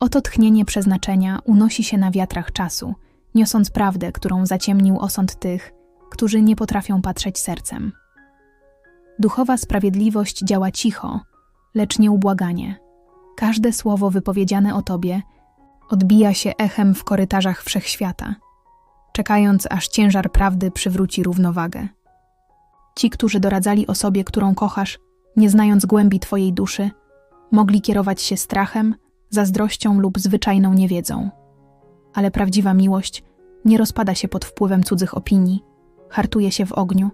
Oto tchnienie przeznaczenia unosi się na wiatrach czasu, niosąc prawdę, którą zaciemnił osąd tych, którzy nie potrafią patrzeć sercem. Duchowa sprawiedliwość działa cicho, lecz nieubłaganie. Każde słowo wypowiedziane o tobie odbija się echem w korytarzach wszechświata, czekając aż ciężar prawdy przywróci równowagę. Ci, którzy doradzali osobie, którą kochasz, nie znając głębi twojej duszy, mogli kierować się strachem, zazdrością lub zwyczajną niewiedzą. Ale prawdziwa miłość nie rozpada się pod wpływem cudzych opinii, hartuje się w ogniu,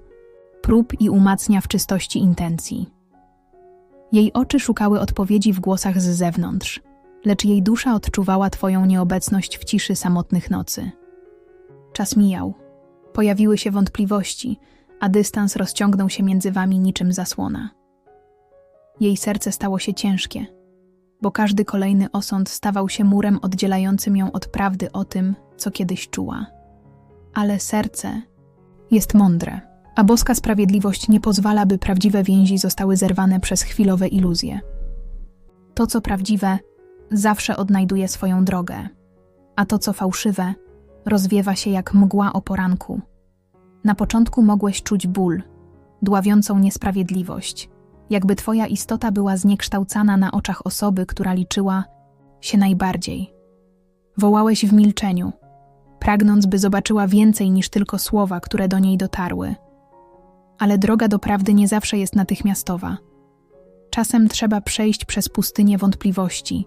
prób i umacnia w czystości intencji. Jej oczy szukały odpowiedzi w głosach z zewnątrz, lecz jej dusza odczuwała Twoją nieobecność w ciszy samotnych nocy. Czas mijał. Pojawiły się wątpliwości, a dystans rozciągnął się między wami niczym zasłona. Jej serce stało się ciężkie, bo każdy kolejny osąd stawał się murem oddzielającym ją od prawdy o tym, co kiedyś czuła. Ale serce jest mądre, a boska sprawiedliwość nie pozwala, by prawdziwe więzi zostały zerwane przez chwilowe iluzje. To, co prawdziwe, zawsze odnajduje swoją drogę, a to, co fałszywe, rozwiewa się jak mgła o poranku. Na początku mogłeś czuć ból, dławiącą niesprawiedliwość, jakby twoja istota była zniekształcana na oczach osoby, która liczyła się najbardziej. Wołałeś w milczeniu, pragnąc, by zobaczyła więcej niż tylko słowa, które do niej dotarły. Ale droga do prawdy nie zawsze jest natychmiastowa. Czasem trzeba przejść przez pustynię wątpliwości,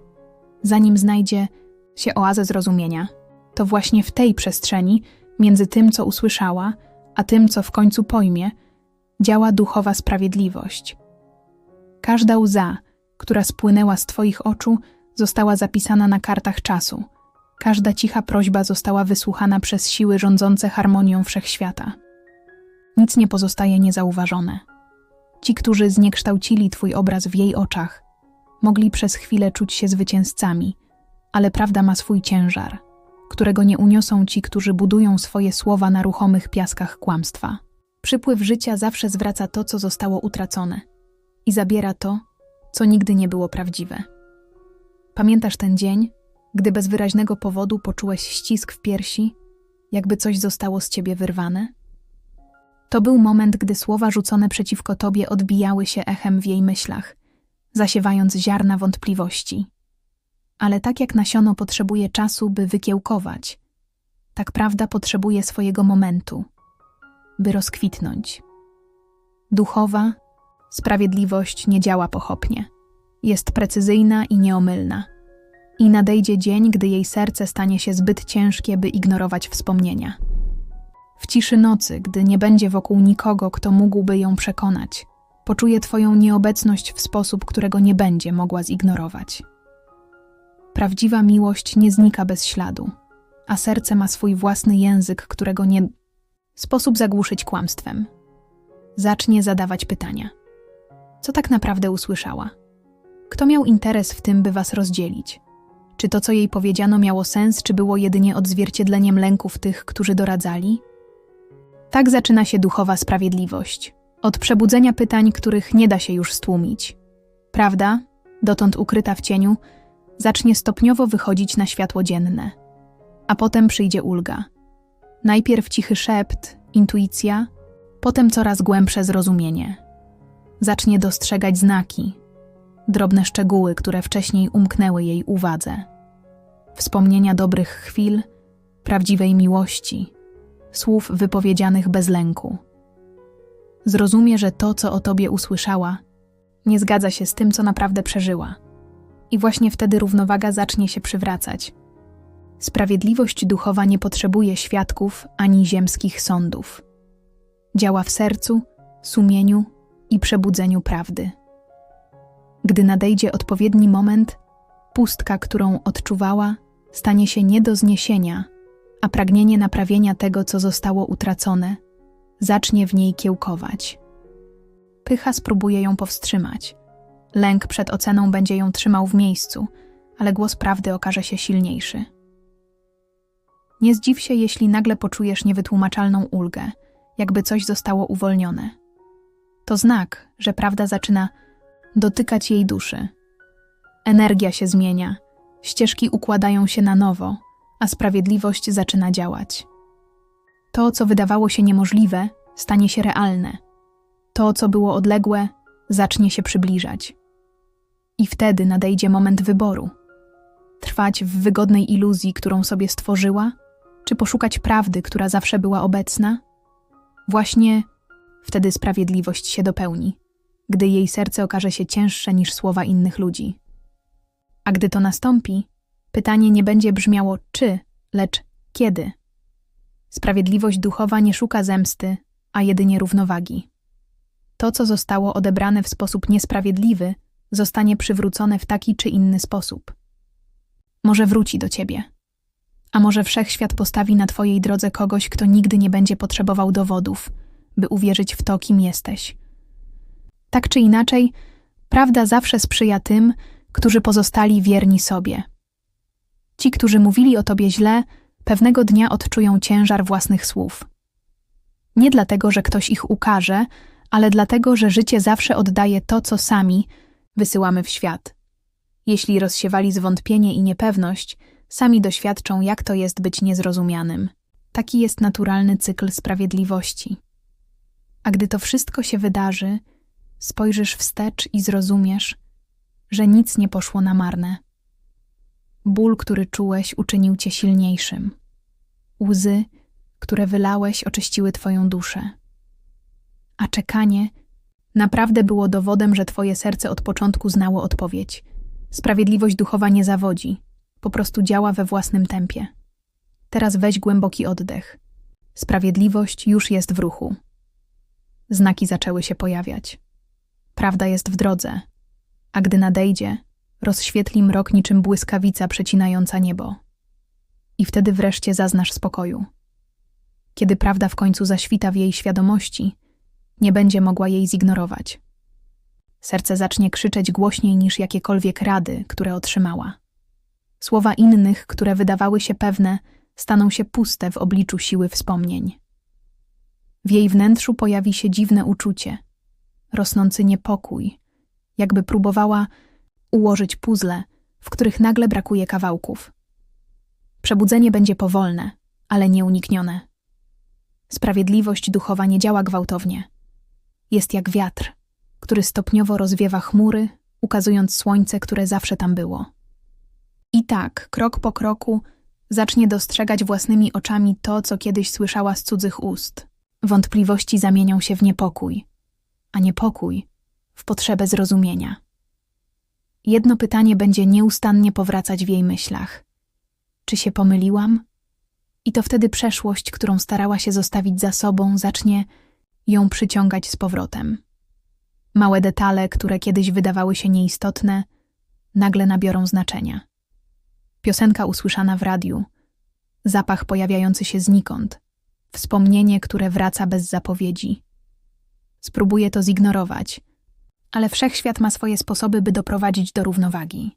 zanim znajdzie się oazę zrozumienia. To właśnie w tej przestrzeni, między tym, co usłyszała, a tym, co w końcu pojmie, działa duchowa sprawiedliwość. Każda łza, która spłynęła z Twoich oczu, została zapisana na kartach czasu. Każda cicha prośba została wysłuchana przez siły rządzące harmonią wszechświata. Nic nie pozostaje niezauważone. Ci, którzy zniekształcili Twój obraz w jej oczach, mogli przez chwilę czuć się zwycięzcami, ale prawda ma swój ciężar, którego nie uniosą ci, którzy budują swoje słowa na ruchomych piaskach kłamstwa. Przypływ życia zawsze zwraca to, co zostało utracone i zabiera to, co nigdy nie było prawdziwe. Pamiętasz ten dzień, gdy bez wyraźnego powodu poczułeś ścisk w piersi, jakby coś zostało z ciebie wyrwane? To był moment, gdy słowa rzucone przeciwko tobie odbijały się echem w jej myślach, zasiewając ziarna wątpliwości. Ale tak jak nasiono potrzebuje czasu, by wykiełkować, tak prawda potrzebuje swojego momentu, by rozkwitnąć. Duchowa, Sprawiedliwość nie działa pochopnie. Jest precyzyjna i nieomylna. I nadejdzie dzień, gdy jej serce stanie się zbyt ciężkie, by ignorować wspomnienia. W ciszy nocy, gdy nie będzie wokół nikogo, kto mógłby ją przekonać, poczuje Twoją nieobecność w sposób, którego nie będzie mogła zignorować. Prawdziwa miłość nie znika bez śladu, a serce ma swój własny język, którego nie sposób zagłuszyć kłamstwem. Zacznie zadawać pytania. Co tak naprawdę usłyszała? Kto miał interes w tym, by was rozdzielić? Czy to, co jej powiedziano, miało sens, czy było jedynie odzwierciedleniem lęków tych, którzy doradzali? Tak zaczyna się duchowa sprawiedliwość. Od przebudzenia pytań, których nie da się już stłumić. Prawda, dotąd ukryta w cieniu, zacznie stopniowo wychodzić na światło dzienne. A potem przyjdzie ulga. Najpierw cichy szept, intuicja, potem coraz głębsze zrozumienie zacznie dostrzegać znaki, drobne szczegóły, które wcześniej umknęły jej uwadze. Wspomnienia dobrych chwil, prawdziwej miłości, słów wypowiedzianych bez lęku. Zrozumie, że to, co o tobie usłyszała, nie zgadza się z tym, co naprawdę przeżyła. I właśnie wtedy równowaga zacznie się przywracać. Sprawiedliwość duchowa nie potrzebuje świadków ani ziemskich sądów. Działa w sercu, sumieniu i przebudzeniu prawdy. Gdy nadejdzie odpowiedni moment, pustka, którą odczuwała, stanie się nie do zniesienia, a pragnienie naprawienia tego, co zostało utracone, zacznie w niej kiełkować. Pycha spróbuje ją powstrzymać. Lęk przed oceną będzie ją trzymał w miejscu, ale głos prawdy okaże się silniejszy. Nie zdziw się, jeśli nagle poczujesz niewytłumaczalną ulgę, jakby coś zostało uwolnione. To znak, że prawda zaczyna dotykać jej duszy. Energia się zmienia, ścieżki układają się na nowo, a sprawiedliwość zaczyna działać. To, co wydawało się niemożliwe, stanie się realne. To, co było odległe, zacznie się przybliżać. I wtedy nadejdzie moment wyboru. Trwać w wygodnej iluzji, którą sobie stworzyła, czy poszukać prawdy, która zawsze była obecna? Właśnie wtedy sprawiedliwość się dopełni, gdy jej serce okaże się cięższe niż słowa innych ludzi. A gdy to nastąpi, pytanie nie będzie brzmiało czy, lecz kiedy. Sprawiedliwość duchowa nie szuka zemsty, a jedynie równowagi. To, co zostało odebrane w sposób niesprawiedliwy, zostanie przywrócone w taki czy inny sposób. Może wróci do ciebie. A może wszechświat postawi na twojej drodze kogoś, kto nigdy nie będzie potrzebował dowodów, by uwierzyć w to, kim jesteś. Tak czy inaczej, prawda zawsze sprzyja tym, którzy pozostali wierni sobie. Ci, którzy mówili o tobie źle, pewnego dnia odczują ciężar własnych słów. Nie dlatego, że ktoś ich ukaże, ale dlatego, że życie zawsze oddaje to, co sami wysyłamy w świat. Jeśli rozsiewali zwątpienie i niepewność, sami doświadczą, jak to jest być niezrozumianym. Taki jest naturalny cykl sprawiedliwości. A gdy to wszystko się wydarzy, spojrzysz wstecz i zrozumiesz, że nic nie poszło na marne. Ból, który czułeś, uczynił cię silniejszym. Łzy, które wylałeś, oczyściły twoją duszę. A czekanie naprawdę było dowodem, że twoje serce od początku znało odpowiedź. Sprawiedliwość duchowa nie zawodzi, po prostu działa we własnym tempie. Teraz weź głęboki oddech. Sprawiedliwość już jest w ruchu. Znaki zaczęły się pojawiać. Prawda jest w drodze, a gdy nadejdzie, rozświetli mrok niczym błyskawica przecinająca niebo. I wtedy wreszcie zaznasz spokoju. Kiedy prawda w końcu zaświta w jej świadomości, nie będzie mogła jej zignorować. Serce zacznie krzyczeć głośniej niż jakiekolwiek rady, które otrzymała. Słowa innych, które wydawały się pewne, staną się puste w obliczu siły wspomnień. W jej wnętrzu pojawi się dziwne uczucie, rosnący niepokój, jakby próbowała ułożyć puzzle, w których nagle brakuje kawałków. Przebudzenie będzie powolne, ale nieuniknione. Sprawiedliwość duchowa nie działa gwałtownie. Jest jak wiatr, który stopniowo rozwiewa chmury, ukazując słońce, które zawsze tam było. I tak, krok po kroku, zacznie dostrzegać własnymi oczami to, co kiedyś słyszała z cudzych ust. Wątpliwości zamienią się w niepokój, a niepokój w potrzebę zrozumienia. Jedno pytanie będzie nieustannie powracać w jej myślach: czy się pomyliłam? I to wtedy przeszłość, którą starała się zostawić za sobą, zacznie ją przyciągać z powrotem. Małe detale, które kiedyś wydawały się nieistotne, nagle nabiorą znaczenia. Piosenka usłyszana w radiu, zapach pojawiający się znikąd, wspomnienie, które wraca bez zapowiedzi. Spróbuję to zignorować, ale wszechświat ma swoje sposoby, by doprowadzić do równowagi.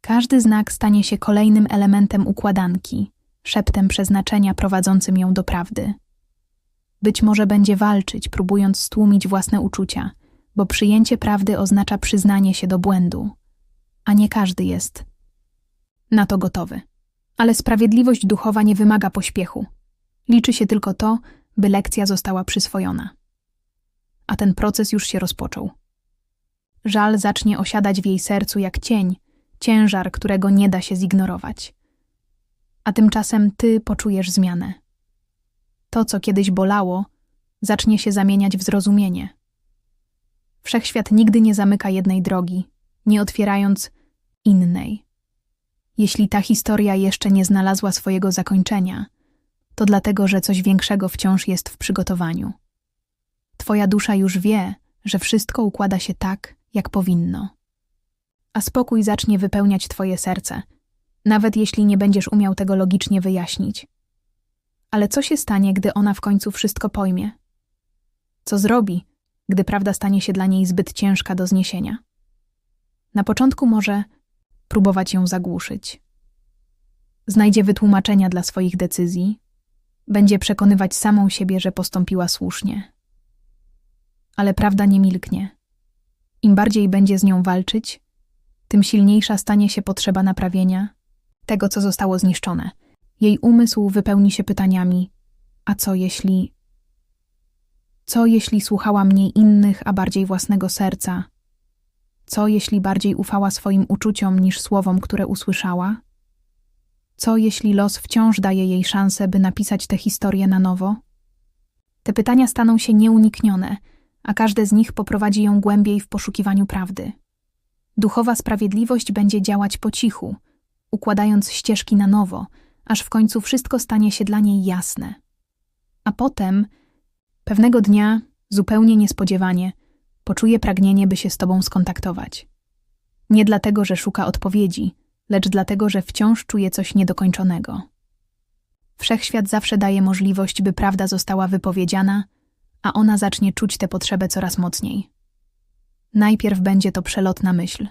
Każdy znak stanie się kolejnym elementem układanki, szeptem przeznaczenia prowadzącym ją do prawdy. Być może będzie walczyć, próbując stłumić własne uczucia, bo przyjęcie prawdy oznacza przyznanie się do błędu, a nie każdy jest na to gotowy. Ale sprawiedliwość duchowa nie wymaga pośpiechu. Liczy się tylko to, by lekcja została przyswojona. A ten proces już się rozpoczął. Żal zacznie osiadać w jej sercu jak cień, ciężar, którego nie da się zignorować. A tymczasem ty poczujesz zmianę. To, co kiedyś bolało, zacznie się zamieniać w zrozumienie. Wszechświat nigdy nie zamyka jednej drogi, nie otwierając innej. Jeśli ta historia jeszcze nie znalazła swojego zakończenia, to dlatego, że coś większego wciąż jest w przygotowaniu. Twoja dusza już wie, że wszystko układa się tak, jak powinno. A spokój zacznie wypełniać Twoje serce, nawet jeśli nie będziesz umiał tego logicznie wyjaśnić. Ale co się stanie, gdy ona w końcu wszystko pojmie? Co zrobi, gdy prawda stanie się dla niej zbyt ciężka do zniesienia? Na początku może próbować ją zagłuszyć. Znajdzie wytłumaczenia dla swoich decyzji, będzie przekonywać samą siebie, że postąpiła słusznie. Ale prawda nie milknie. Im bardziej będzie z nią walczyć, tym silniejsza stanie się potrzeba naprawienia tego, co zostało zniszczone. Jej umysł wypełni się pytaniami: a co jeśli. Co jeśli słuchała mniej innych, a bardziej własnego serca? Co jeśli bardziej ufała swoim uczuciom niż słowom, które usłyszała? Co jeśli los wciąż daje jej szansę, by napisać tę historię na nowo? Te pytania staną się nieuniknione, a każde z nich poprowadzi ją głębiej w poszukiwaniu prawdy. Duchowa sprawiedliwość będzie działać po cichu, układając ścieżki na nowo, aż w końcu wszystko stanie się dla niej jasne. A potem, pewnego dnia, zupełnie niespodziewanie, poczuje pragnienie, by się z tobą skontaktować. Nie dlatego, że szuka odpowiedzi, lecz dlatego, że wciąż czuje coś niedokończonego. Wszechświat zawsze daje możliwość, by prawda została wypowiedziana, a ona zacznie czuć tę potrzebę coraz mocniej. Najpierw będzie to przelotna myśl,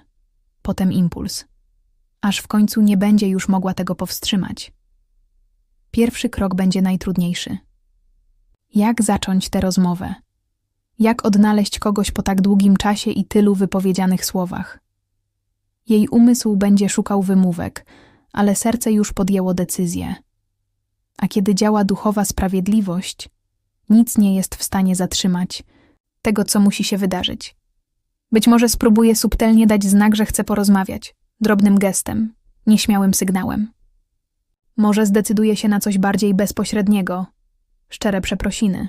potem impuls, aż w końcu nie będzie już mogła tego powstrzymać. Pierwszy krok będzie najtrudniejszy. Jak zacząć tę rozmowę? Jak odnaleźć kogoś po tak długim czasie i tylu wypowiedzianych słowach? Jej umysł będzie szukał wymówek, ale serce już podjęło decyzję. A kiedy działa duchowa sprawiedliwość, nic nie jest w stanie zatrzymać tego, co musi się wydarzyć. Być może spróbuje subtelnie dać znak, że chce porozmawiać, drobnym gestem, nieśmiałym sygnałem. Może zdecyduje się na coś bardziej bezpośredniego, szczere przeprosiny.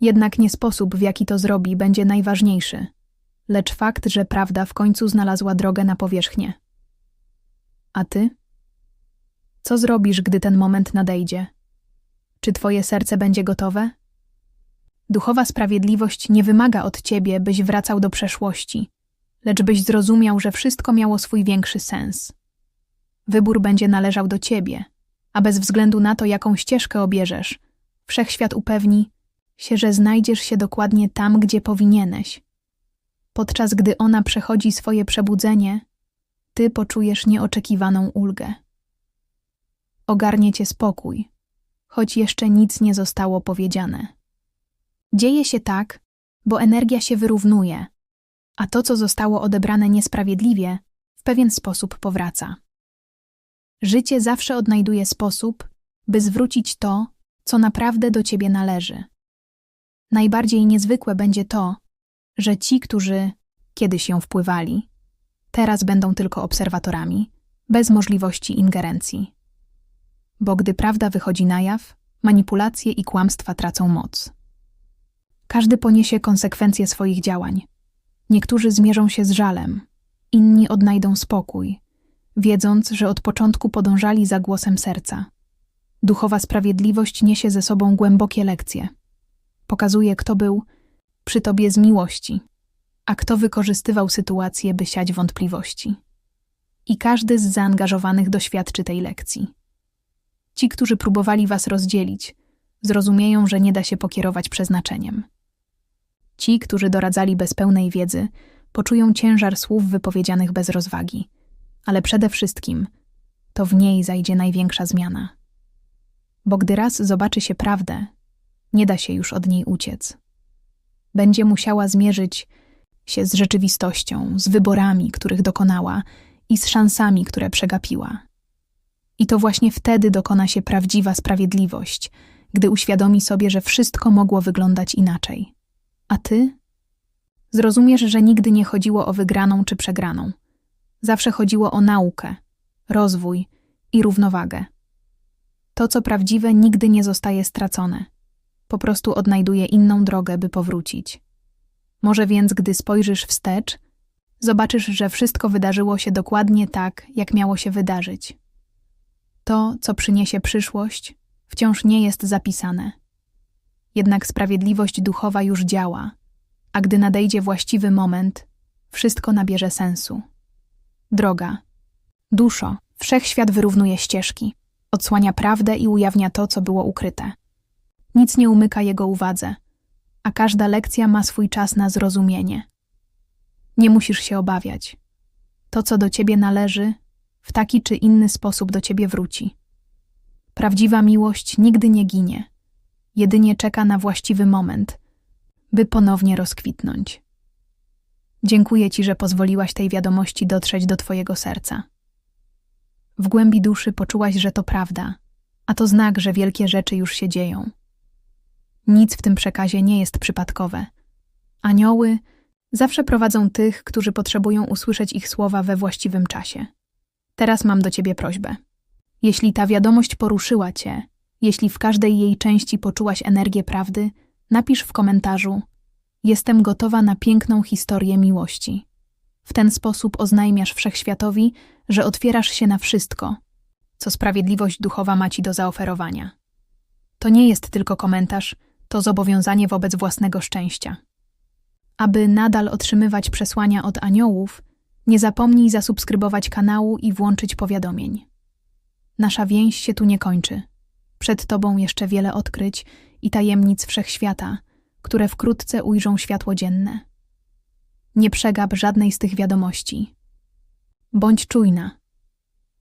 Jednak nie sposób, w jaki to zrobi, będzie najważniejszy, lecz fakt, że prawda w końcu znalazła drogę na powierzchnię. A ty? Co zrobisz, gdy ten moment nadejdzie? Czy twoje serce będzie gotowe? Duchowa sprawiedliwość nie wymaga od ciebie, byś wracał do przeszłości, lecz byś zrozumiał, że wszystko miało swój większy sens. Wybór będzie należał do ciebie, a bez względu na to, jaką ścieżkę obierzesz, wszechświat upewni się, że znajdziesz się dokładnie tam, gdzie powinieneś. Podczas gdy ona przechodzi swoje przebudzenie, ty poczujesz nieoczekiwaną ulgę. Ogarnie cię spokój, choć jeszcze nic nie zostało powiedziane. Dzieje się tak, bo energia się wyrównuje, a to, co zostało odebrane niesprawiedliwie, w pewien sposób powraca. Życie zawsze odnajduje sposób, by zwrócić to, co naprawdę do ciebie należy. Najbardziej niezwykłe będzie to, że ci, którzy kiedyś ją wpływali, teraz będą tylko obserwatorami, bez możliwości ingerencji. Bo gdy prawda wychodzi na jaw, manipulacje i kłamstwa tracą moc. Każdy poniesie konsekwencje swoich działań. Niektórzy zmierzą się z żalem, inni odnajdą spokój, wiedząc, że od początku podążali za głosem serca. Duchowa sprawiedliwość niesie ze sobą głębokie lekcje. Pokazuje, kto był przy tobie z miłości, a kto wykorzystywał sytuację, by siać wątpliwości. I każdy z zaangażowanych doświadczy tej lekcji. Ci, którzy próbowali was rozdzielić, zrozumieją, że nie da się pokierować przeznaczeniem. Ci, którzy doradzali bez pełnej wiedzy, poczują ciężar słów wypowiedzianych bez rozwagi, ale przede wszystkim to w niej zajdzie największa zmiana. Bo gdy raz zobaczy się prawdę, nie da się już od niej uciec. Będzie musiała zmierzyć się z rzeczywistością, z wyborami, których dokonała i z szansami, które przegapiła. I to właśnie wtedy dokona się prawdziwa sprawiedliwość, gdy uświadomi sobie, że wszystko mogło wyglądać inaczej. A ty? Zrozumiesz, że nigdy nie chodziło o wygraną czy przegraną. Zawsze chodziło o naukę, rozwój i równowagę. To, co prawdziwe, nigdy nie zostaje stracone. Po prostu odnajduje inną drogę, by powrócić. Może więc, gdy spojrzysz wstecz, zobaczysz, że wszystko wydarzyło się dokładnie tak, jak miało się wydarzyć. To, co przyniesie przyszłość, wciąż nie jest zapisane. Jednak sprawiedliwość duchowa już działa, a gdy nadejdzie właściwy moment, wszystko nabierze sensu. Droga, duszo, wszechświat wyrównuje ścieżki, odsłania prawdę i ujawnia to, co było ukryte. Nic nie umyka jego uwadze, a każda lekcja ma swój czas na zrozumienie. Nie musisz się obawiać. To, co do ciebie należy, w taki czy inny sposób do ciebie wróci. Prawdziwa miłość nigdy nie ginie, jedynie czeka na właściwy moment, by ponownie rozkwitnąć. Dziękuję Ci, że pozwoliłaś tej wiadomości dotrzeć do Twojego serca. W głębi duszy poczułaś, że to prawda, a to znak, że wielkie rzeczy już się dzieją. Nic w tym przekazie nie jest przypadkowe. Anioły zawsze prowadzą tych, którzy potrzebują usłyszeć ich słowa we właściwym czasie. Teraz mam do Ciebie prośbę. Jeśli ta wiadomość poruszyła Cię, jeśli w każdej jej części poczułaś energię prawdy, napisz w komentarzu: Jestem gotowa na piękną historię miłości. W ten sposób oznajmiasz wszechświatowi, że otwierasz się na wszystko, co sprawiedliwość duchowa ma ci do zaoferowania. To nie jest tylko komentarz, to zobowiązanie wobec własnego szczęścia. Aby nadal otrzymywać przesłania od aniołów, nie zapomnij zasubskrybować kanału i włączyć powiadomień. Nasza więź się tu nie kończy. Przed Tobą jeszcze wiele odkryć i tajemnic wszechświata, które wkrótce ujrzą światło dzienne. Nie przegap żadnej z tych wiadomości. Bądź czujna.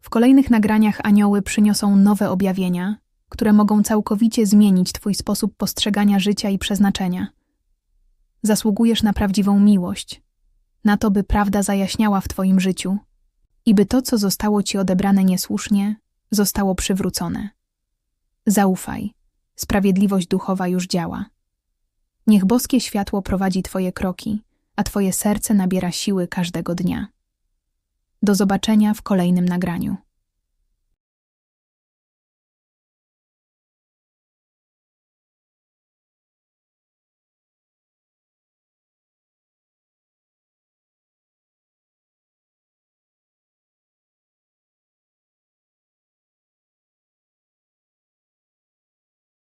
W kolejnych nagraniach anioły przyniosą nowe objawienia, które mogą całkowicie zmienić Twój sposób postrzegania życia i przeznaczenia. Zasługujesz na prawdziwą miłość, na to, by prawda zajaśniała w Twoim życiu i by to, co zostało Ci odebrane niesłusznie, zostało przywrócone. Zaufaj, sprawiedliwość duchowa już działa. Niech boskie światło prowadzi Twoje kroki, a Twoje serce nabiera siły każdego dnia. Do zobaczenia w kolejnym nagraniu.